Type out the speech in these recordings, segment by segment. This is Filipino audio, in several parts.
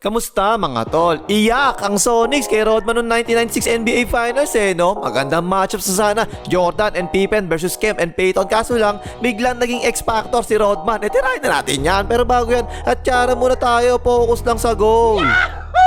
Kamusta mga tol? Iyak ang Sonics kay Rodman noong 1996 NBA Finals eh no? Magandang matchup sa sana. Jordan and Pippen versus Kemp and Peyton Kaso lang biglang naging X-Factor si Rodman. Eh tirahin na natin yan. Pero bago yan at tsara muna tayo. Focus lang sa goal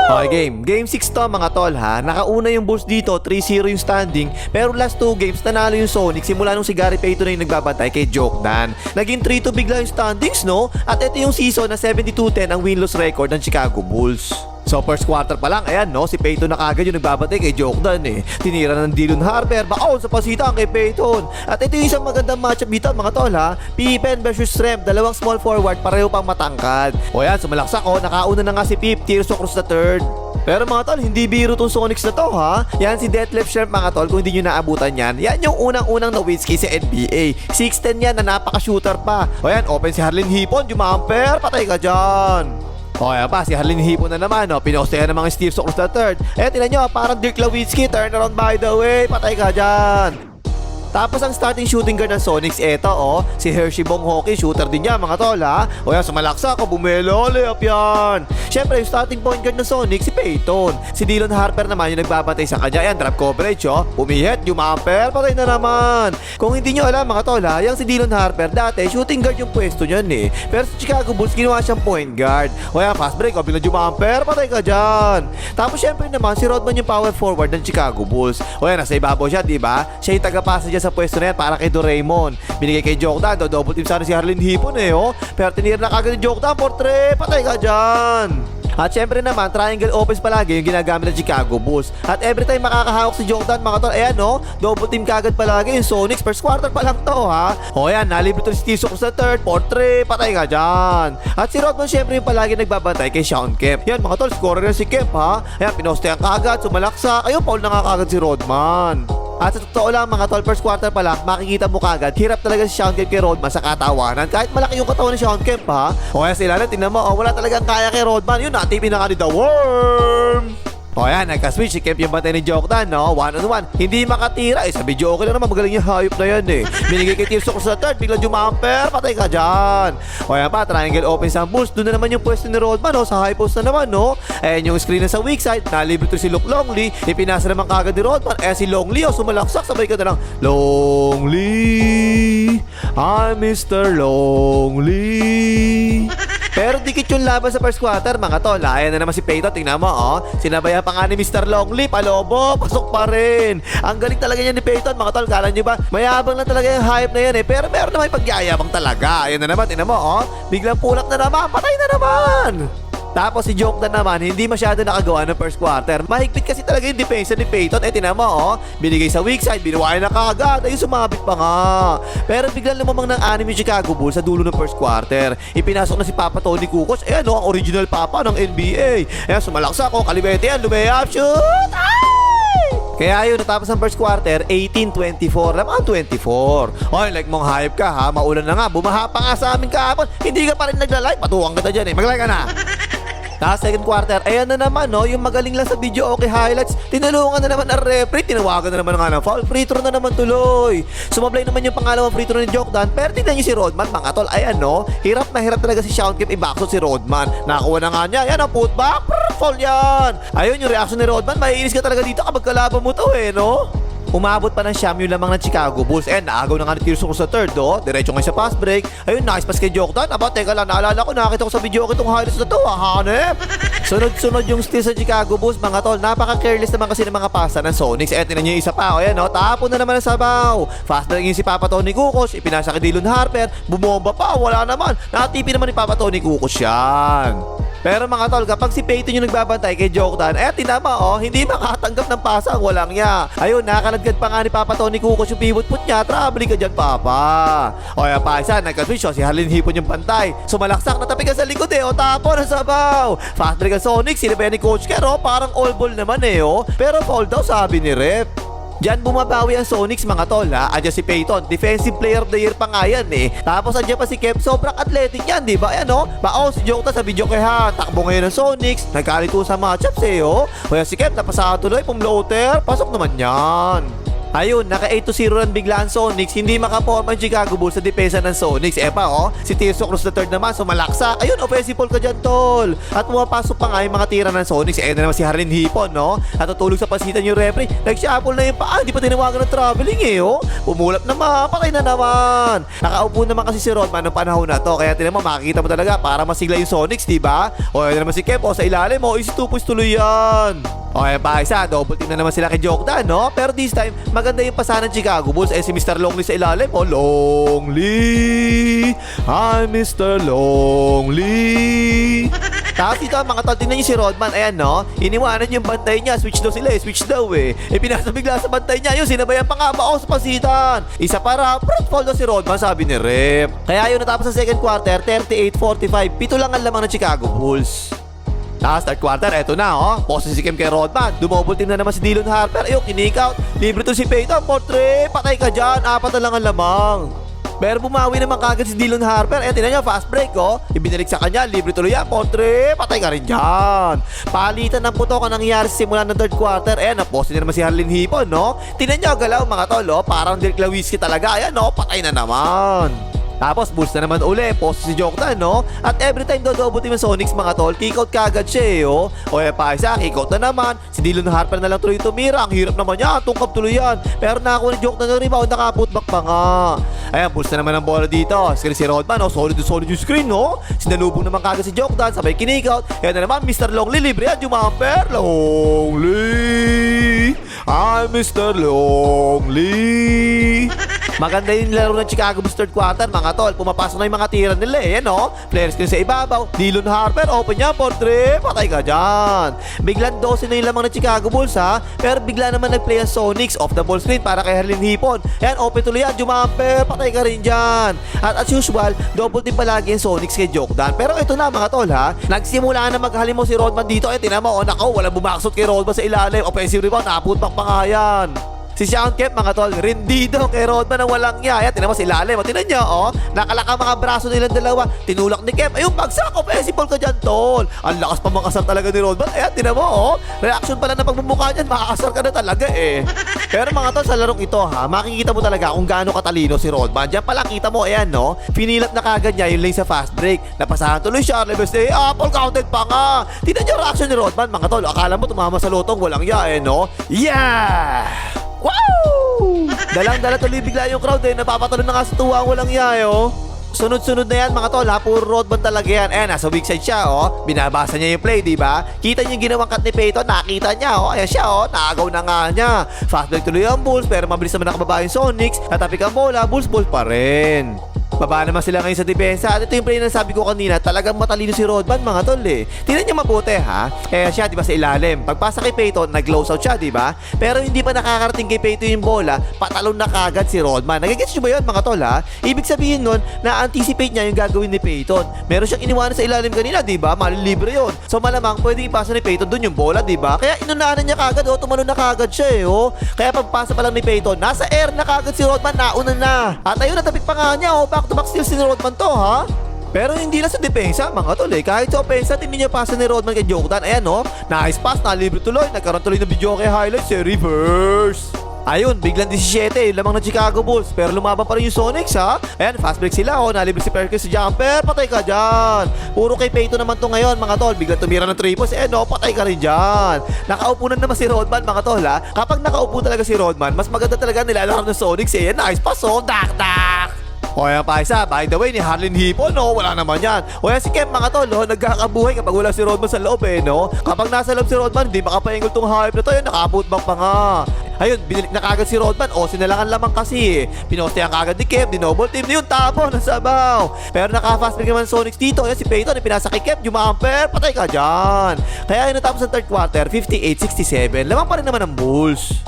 Okay game, game 6 to mga tol ha? Nakauna yung Bulls dito, 3-0 yung standing. Pero last 2 games nanalo yung Sonics Simula nung si Gary Payton na yung nagbabantay kay Jordan Naging 3-2 bigla yung standings no? At ito yung season na 72-10 ang win-loss record ng Chicago Bulls So first quarter pa lang, ayan no, si Peyton na kagad yung nagbabatay kay Jordan eh. Tinira ng Dylan Harper, baon sa pasitaan kay Peyton. At ito yung isang magandang matchup dito mga tol ha. Pippen versus Srem, dalawang small forward, pareho pang matangkad. O yan, sumalaksak oh, nakauna na nga si Pip, tears across the third. Pero mga tol, hindi biro tong Sonics na to ha. Yan si Detlef Schrempf mga tol, kung hindi nyo naabutan yan. Yan yung unang-unang na Winsky sa NBA. 6'10 yan na napaka-shooter pa. O yan, open si Harlin Hipon, jumamper, patay ka dyan. O kaya pa, si Harlin Hipon na naman, no? pinostehan ng mga Steve the third. Eh, tinan nyo, parang Dirk Nowitzki, turn around by the way, patay ka dyan. Tapos ang starting shooting guard ng Sonics, eto oh, si Hershey Bong Hockey, shooter din yan mga tol ha. O yan, sumalaksa ako, bumelo, layup yan. Siyempre, yung starting point guard ng Sonics, si Peyton. Si Dylan Harper naman yung nagbabantay sa kanya. Yan, drop coverage oh. Umihit, jumamper, patay na naman. Kung hindi nyo alam mga tol ha, yung si Dylan Harper, dati shooting guard yung pwesto niyan eh. Pero sa Chicago Bulls, ginawa siyang point guard. O yan, fast break, o biglang jumamper, patay ka dyan. Tapos syempre naman, si Rodman yung power forward ng Chicago Bulls. O yan, nasa ibabaw siya, di ba? Siya yung tagapasa dyan sa pwesto na yan para kay Doraemon. Binigay kay Jordan, do double team sana si Harlin Hipon eh, oh. Pero tinira na kagad ni Jordan, portre, patay ka dyan. At syempre naman, triangle offense palagi yung ginagamit ng Chicago Bulls. At every time makakahawak si Jordan, mga tol, ayan no, double team kagad palagi yung Sonics. First quarter pa lang to ha. O ayan, nalibre to si Socks sa third, portre, patay ka dyan. At si Rodman syempre yung palagi nagbabantay kay Sean Kemp. Yan mga tol, scorer na si Kemp ha. Ayan, pinostehan kagad, sumalaksak. Ayun, foul na nga kagad si Rodman. At sa totoo lang mga tol, first quarter pa lang, makikita mo kagad, hirap talaga si Sean Kemp kay Rodman sa katawanan. Kahit malaki yung katawan ni Sean Kemp ha. O kaya sila na, tingnan mo, oh, wala talagang kaya kay Rodman. Yun, natipin na nga ni The Worm. O yan, nagka-switch si Kemp yung bantay ni Jordan, no? One on one. Hindi makatira. Eh, sabi okay lang naman. Magaling yung hayop na yan, eh. Binigay kay Tirso sa third. Biglang jumamper. Patay ka dyan. O yan pa, triangle open sa Bulls. Doon na naman yung pwesto ni Rodman, no? Sa high post na naman, no? Ayan yung screen na sa weak side. Nalibre to si Luke Longley. Ipinasa naman kagad ni Rodman. Eh, si Longley, oh, sumalaksak. Sabay ka na lang, Longley. I'm Mr. Longley. Pero dikit yung laban sa first quarter, mga tol. Ayan na naman si Peyton. Tingnan mo, oh. Sinabayan pa nga ni Mr. Longley. Palobo, pasok pa rin. Ang galing talaga niya ni Peyton, mga tol. Kala nyo ba? Mayabang lang talaga yung hype na yan eh. Pero meron naman yung pagyayabang talaga. Ayan na naman, tingnan mo, oh. Biglang pulak na naman. Patay na naman. Tapos si Joke na naman, hindi masyado nakagawa ng first quarter. Mahigpit kasi talaga yung depensa ni Peyton. Eh, tinan mo, oh. Binigay sa weak side, binuwayan na kagad. Ayun, sumabit pa nga. Pero biglang lumamang ng anim yung Chicago Bulls sa dulo ng first quarter. Ipinasok na si Papa Tony Kukoc. Ayan, oh, ang original Papa ng NBA. Ayan, sumalaksak, oh. Kalibete yan, lumayap, shoot! Ay! Kaya yun, natapos ang first quarter, 18-24. Lamang 24. Oy, like mong hype ka ha. Maulan na nga. Bumaha pa nga sa amin kahapon. Hindi ka pa rin nagla-like. Patuwang kita dyan eh. Mag-like ka na. Tapos second quarter, ayan na naman no, yung magaling lang sa video okay highlights, tinulungan na naman ang referee, tinawagan na naman nga ng foul, free throw na naman tuloy. Sumablay naman yung pangalawang free throw ni Jokdan, pero tingnan niyo si Rodman, mga tol, ayan no, hirap na hirap talaga si Sean Kemp i-backshot si Rodman. Nakakuha na nga niya, yan ang putback, prrr, foul yan. Ayun yung reaction ni Rodman, maiinis ka talaga dito kapag kalaban mo to eh, no? Umabot pa ng siyam yung lamang ng Chicago Bulls. And naagaw na nga ni Tirso sa third, do. Diretso nga sa fast break. Ayun, nice pass kay Jordan. Aba, teka lang, naalala ko, nakita ko sa video ko itong highlights na to, ha, hanep. Sunod-sunod yung steal sa Chicago Bulls, mga tol. Napaka-careless naman kasi ng mga pasa ng Sonics. Eh, tinan yung isa pa. O, yan, no. Tapon na naman ang sabaw. Fast break yung si Papa Tony Kukoc. Ipinasa kay Dylan Harper. Bumomba pa, wala naman. Nakatipi naman ni Papa Tony Kukoc yan. Pero mga tol, kapag si Peyton yung nagbabantay kay Jordan, eh tinama oh, hindi makatanggap ng pasa ang walang niya. Ayun, nakaladgad pa nga ni Papa Tony Kukoc yung pivot put niya, traveling ka dyan, Papa. O yan pa, isa, nagka-switch, oh, si Harlin Hipon yung pantay. Sumalaksak, natapi ka sa likod eh, o tapo na sabaw. Fast break Sonic, sinabayan ni Coach Kerr, oh, parang all ball naman eh, oh. Pero foul daw sabi ni Rep. Diyan bumabawi ang Sonics mga tol ha. Andiyan si Peyton, defensive player of the year pa nga yan eh. Tapos andiyan pa si Kev, sobrang athletic yan, di ba? Ayan oh. Bao si Jota sa video kay ha. Takbo ngayon ng Sonics. Nagkalito sa matchups eh oh. Kaya si Kev napasaka tuloy, pumloater. Pasok naman yan. Ayun, naka 8 to 0 run bigla ang Sonics, hindi makaporm ang Chicago Bulls sa depensa ng Sonics. Eh pa, oh, si Tirso Cruz III naman, sumalaksa. Ayun, offensive ball ka dyan, tol. At pumapasok pa nga yung mga tira ng Sonics. Eh, na naman si Harlin Hipon, no? At tutulog sa pasitan yung referee. Nag-shuffle na yung paa, hindi pa tinawagan ng traveling eh, oh. Umulap naman, patay na naman. Nakaupo naman kasi si Rodman ng panahon na to. Kaya tinan mo, makikita mo talaga para masigla yung Sonics, di ba? O, yan naman si Kev, o, sa ilalim, o, two points tuloy yan. Okay, pa isa, double team na naman sila kay Jokdan, no? Pero this time, maganda yung pasahan ng Chicago Bulls. Eh, si Mr. Longley sa ilalim, oh, Longley! Hi, Mr. Longley! Tapos dito, mga tol, tingnan niyo si Rodman, ayan, no? Iniwanan yung bantay niya, switch daw sila, eh, switch daw, eh. Eh, pinasa bigla sa bantay niya, yun, sinabayan pa nga ba ako sa pasitan? Isa para, front fall daw si Rodman, sabi ni Rep. Kaya yun, natapos sa second quarter, 38-45, pito lang ang lamang ng Chicago Bulls. Tapos third quarter, eto na oh. Poste si Kim kay Rodman. Dumobble team na naman si Dylan Harper. Ayun, kinik out. Libre to si Peyton. Portre, patay ka dyan. Apat na lang ang lamang. Pero bumawi naman kagad si Dylan Harper. Eh, tinan niya, fast break, oh. Ibinalik sa kanya, libre tuloy yan. Portre, patay ka rin dyan. Palitan ng putok ang nangyari simula ng third quarter. Eh, naposte na naman si Harlin Hipon, no? Tinan niyo, galaw mga tol, oh. Parang Dirk Lawiski talaga. Ayan, no? Patay na naman. Tapos bulls na naman uli, post si Joktan, no? At every time daw double team ng Sonics mga tol, kick out kagad siya eh, oh. O eh pa isa, kick out na naman. Si Dylan Harper na lang tuloy tumira. Ang hirap naman niya, tungkap tuloy yan. Pero nakakuha ni Joktan ng rebound, nakaputback pa nga. Ayan, bulls na naman ang bola dito. Screen si Rodman, oh. Solid solid yung screen, no? Sinalubong naman kagad si Joktan, sabay kinik out. Ayan na naman, Mr. Longley, libre yan, jumamper. Longley! I'm Mr. Longley! Maganda yung laro ng Chicago Bulls third quarter, mga tol. Pumapasok na yung mga tira nila eh, no? Player screen sa ibabaw. Dylan Harper, open niya, portrait. Patay ka dyan. Biglang 12 na yung lamang ng Chicago Bulls, ha? Pero bigla naman nag-play ang Sonics off the ball screen para kay Harlin Hipon. Ayan, open tuloy yan. Jumamper, patay ka rin dyan. At as usual, double team palagi yung Sonics kay Jokdan. Pero ito na, mga tol, ha? Nagsimula na maghalimo si Rodman dito. Eh, tinan mo, oh, nako, walang bumaksot kay Rodman sa ilalim. Offensive rebound, naputpak pa nga yan. Si Sean Kemp, mga tol, rindido kay Rodman ng walang niya. Ayan, tinan mo si Lalim. O, tinan niyo, oh. Nakalaka mga braso nilang dalawa. Tinulak ni Kemp. Ayun, bagsak. Offensive ball ka dyan, tol. Ang lakas pa makasar talaga ni Rodman. Ayan, tinan mo, oh. Reaction pala na pagmumukha niyan, makakasar ka na talaga, eh. Pero mga tol, sa larong ito, ha, makikita mo talaga kung gaano katalino si Rodman. Diyan pala kita mo, ayan, no. Pinilat na kagad niya yung lane sa fast break. Napasahan tuloy siya. Level stay. Apple counted pa nga. Tingnan niyo reaction ni Rodman, mga tol. Akala mo tumama sa lotong, walang ya, eh, no. Yeah! Wow! Dalang-dala tuloy bigla yung crowd eh. Napapatalo na nga sa tuwa ang walang yayo. Sunod-sunod na yan mga tol ha, puro Rodman talaga yan. Eh, nasa weak side siya oh. Binabasa niya yung play, di ba? Kita niyo yung ginawang cut ni Peyton, nakita niya oh. Ayan siya oh, naagaw na nga niya. Fast break tuloy ang Bulls, pero mabilis naman nakababa yung Sonics. Natapik ang bola, Bulls, Bulls pa rin. Baba naman sila ngayon sa depensa. At ito yung play na sabi ko kanina, talagang matalino si Rodman mga tol eh. Tingnan niyo mabuti ha. Kaya siya, di ba sa ilalim. Pagpasa kay Peyton, nag-close out siya, di ba? Pero hindi pa nakakarating kay Peyton yung bola, patalon na kagad si Rodman. Nagigets niyo ba yun mga tol ha? Ibig sabihin nun, na-anticipate niya yung gagawin ni Peyton. Meron siyang iniwanan sa ilalim kanina, di ba? Malilibre yun. So malamang pwede ipasa ni Peyton dun yung bola, di ba? Kaya inunahan niya kagad, oh, tumalon na kagad siya eh, oh. Kaya pagpasa pa lang ni Peyton, nasa air na kagad si Rodman, nauna na. At ayun, natapik pa nga niya, oh, back to back steal si Rodman to, ha? Pero hindi lang sa depensa, mga tol eh. Kahit sa opensa, tingnan niyo pasa ni Rodman kay Joktan. Ayan, no? Nice pass, nalibre tuloy. Nagkaroon tuloy ng video kay highlights, eh, reverse. Ayun, biglang 17, yung lamang ng Chicago Bulls. Pero lumaban pa rin yung Sonics, ha? Ayan, fast break sila, oh. Nalibre si Perkins sa jumper. Patay ka dyan. Puro kay Peyton naman to ngayon, mga tol. Biglang tumira ng triples. Eh, no, patay ka rin dyan. Nakaupo na naman si Rodman, mga tol, ha? Kapag nakaupo talaga si Rodman, mas maganda talaga nilalaro ng Sonics, eh. Nice pass, oh. Dak, dak. O yan pa by the way, ni Harlin Hipon, no? Wala naman yan. O yan si Kem, mga tol, no? Nagkakabuhay kapag wala si Rodman sa loob, eh, no? Kapag nasa loob si Rodman, hindi makapaingol tong hype na to, yun, nakaputback pa nga. Ayun, binalik na kagad si Rodman. O, sinalangan lamang kasi, eh. Pinoste ang kagad ni Kem, dinoble team na yun, tapo, nasabaw. Pero naka-fast break naman Sonics dito. Yan si Peyton, pinasa kay Kem, jumamper, patay ka dyan. Kaya yun natapos ang third quarter, 58-67. Lamang pa rin naman ang Bulls.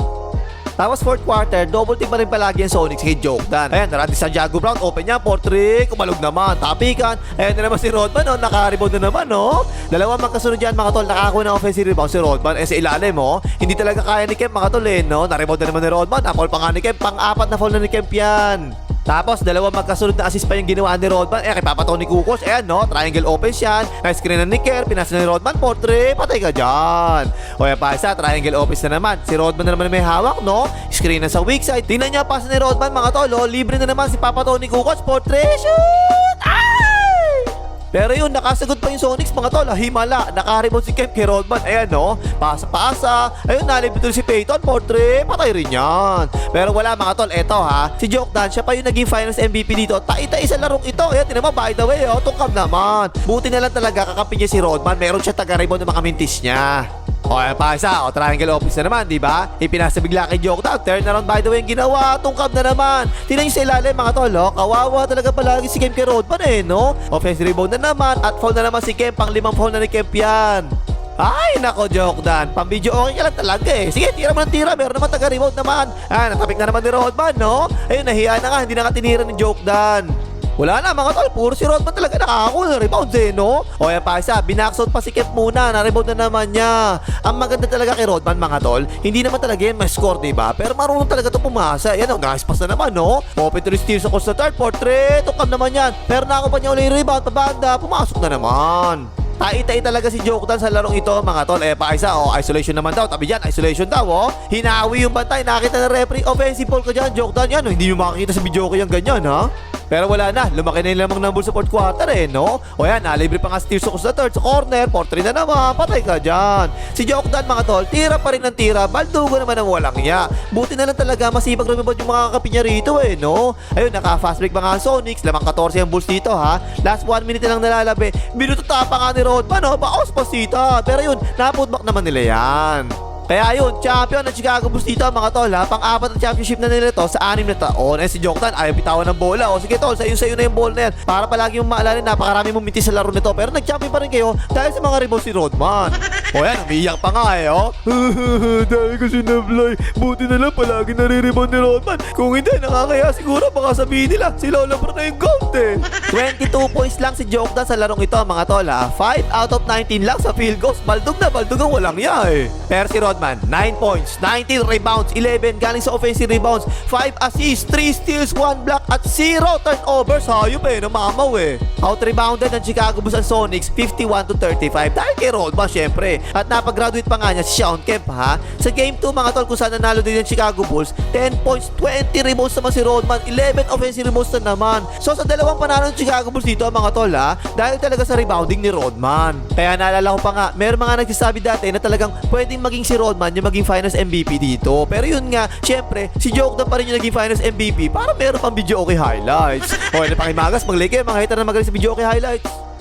Tapos fourth quarter, double team pa rin palagi ang Sonics kay Jokdan. Ayan, narati sa Jago Brown, open niya, portrait, kumalog naman, tapikan. Ayan na naman si Rodman, no? naka-rebound na naman, no? Dalawa magkasunod yan, mga tol, nakakuha ng offensive rebound si Rodman. Eh, sa ilalim, oh. Hindi talaga kaya ni Kemp, mga tol, eh, no? Na-rebound na naman ni Rodman, na-foul pa nga ni Kemp, pang-apat na foul na ni Kemp yan. Tapos, dalawa magkasunod na assist pa yung ginawa ni Rodman. Eh, kay Papa Tony Kukos, ayan, no? Triangle opens yan. Nice screen na ni Kerr. Pinasa ni Rodman. Portrait. Patay ka dyan. O, yan pa isa. Triangle opens na naman. Si Rodman na naman may hawak, no? Screen na sa weak side. Tingnan niya pasa ni Rodman, mga tolo. Libre na naman si Papa Tony Kukos. Portrait. Shoot! Ay! Pero yun, nakasagot pa yung Sonics mga tol. ah, Himala, nakarebound si Kemp kay Rodman. Ayan no, pasa-pasa. Ayun, nalibit doon si Peyton. Portrait, patay rin yan. Pero wala mga tol, eto ha. Si Joke Dan, siya pa yung naging finals MVP dito. Taita isa larong ito. Ayan, tinan mo, by the way, oh, tungkab naman. Buti na lang talaga kakampi niya si Rodman. Meron siya taga-rebound ng mga mintis niya. O, ayan pa isa. O, triangle office na naman, di ba? Ipinasa bigla kay Joke Dog. Turn around by the way yung ginawa. Tungkab na naman. Niyo sa ilalim, mga tol. Oh. Kawawa talaga palagi si Kemp kay Rodman eh, no? Offensive rebound na naman. At foul na naman si Kemp. Pang limang foul na ni Kemp yan. Ay, nako, joke dan. Pang-video okay ka lang talaga eh. Sige, tira mo ng tira. Meron naman taga-rebound naman. Ah, natapik na naman ni Rodman, no? Ayun, nahiya na nga. Hindi na ka tinira ni joke dan. Wala na mga tol, puro si Rodman talaga nakakakuha ng rebounds eh, no? O yan pa isa, binacksout pa si Kemp muna, na-rebound na naman niya. Ang maganda talaga kay Rodman mga tol, hindi naman talaga yan may score, di ba? Pero marunong talaga to pumasa. Yan o, nice pass na naman, no? Open to the steals ako sa third portrait, tukam naman yan. Pero nako pa niya ulit rebound, pabanda, pumasok na naman. Tai-tai talaga si Jokedan sa larong ito mga tol. Eh pa isa, oh, isolation naman daw. Tabi dyan, isolation daw, oh. Hinawi yung bantay. Nakita ng referee. Offensive ball ka dyan, Jokedan yan. Oh. Hindi mo makikita sa video ko yung ganyan, ha? Pero wala na, lumaki na lamang ng bull sa fourth quarter eh, no? O yan, nalibre pa nga si Tirso sa third, sa corner, portrait na naman, patay ka dyan. Si Jokdan mga tol, tira pa rin ng tira, baldugo naman ang walang ya. Buti na lang talaga, masipag lumibad yung mga kakapi niya rito eh, no? Ayun, naka-fast break mga Sonics, lamang 14 ang bulls dito ha. Last 1 minute na lang nalalabi, minuto tapa nga ni Rodman, no? Baos pa sita. Pero yun, naputbak naman nila yan. Kaya yun, champion ng Chicago Bulls dito mga tol ha. Pang-apat na championship na nila to sa anim na taon. Eh si Joktan ayaw bitawan ng bola. O sige tol, sa'yo sa'yo na yung ball na yan. Para palagi mong maalala napakarami mong mintis sa laro nito. Pero nag-champion pa rin kayo dahil sa mga rebounds si Rodman. o yan, umiyak pa nga eh oh. dahil ko sinablay. Buti na lang palagi nare-rebound ni Rodman. Kung hindi, nakakaya siguro baka sabihin nila si Lola Pro na yung eh. 22 points lang si Joktan sa larong ito mga tol ha. 5 out of 19 lang sa field goals. Baldog na baldog ang walang ya eh. Pero si Rodman, 9 points, 19 rebounds, 11 galing sa offensive rebounds, 5 assists, 3 steals, 1 block at 0 turnovers. Hayop eh, namamaw eh. Out-rebounded ng Chicago Bulls ang Sonics 51 to 35 dahil kay Rodman syempre. At napag-graduate pa nga niya si Sean Kemp ha. Sa game 2 mga tol kung saan nanalo din ng Chicago Bulls, 10 points, 20 rebounds naman si Rodman, 11 offensive rebounds na naman. So sa dalawang panalo ng Chicago Bulls dito mga tol ha, dahil talaga sa rebounding ni Rodman. Kaya naalala ko pa nga, meron mga nagsasabi dati na talagang pwedeng maging si Rodman yung maging finals MVP dito. Pero yun nga, syempre, si Joke na pa rin yung naging finals MVP para meron pang video okay highlights. o, ano pakimagas, mag-like kayo, mga hater na magaling sa video okay highlights.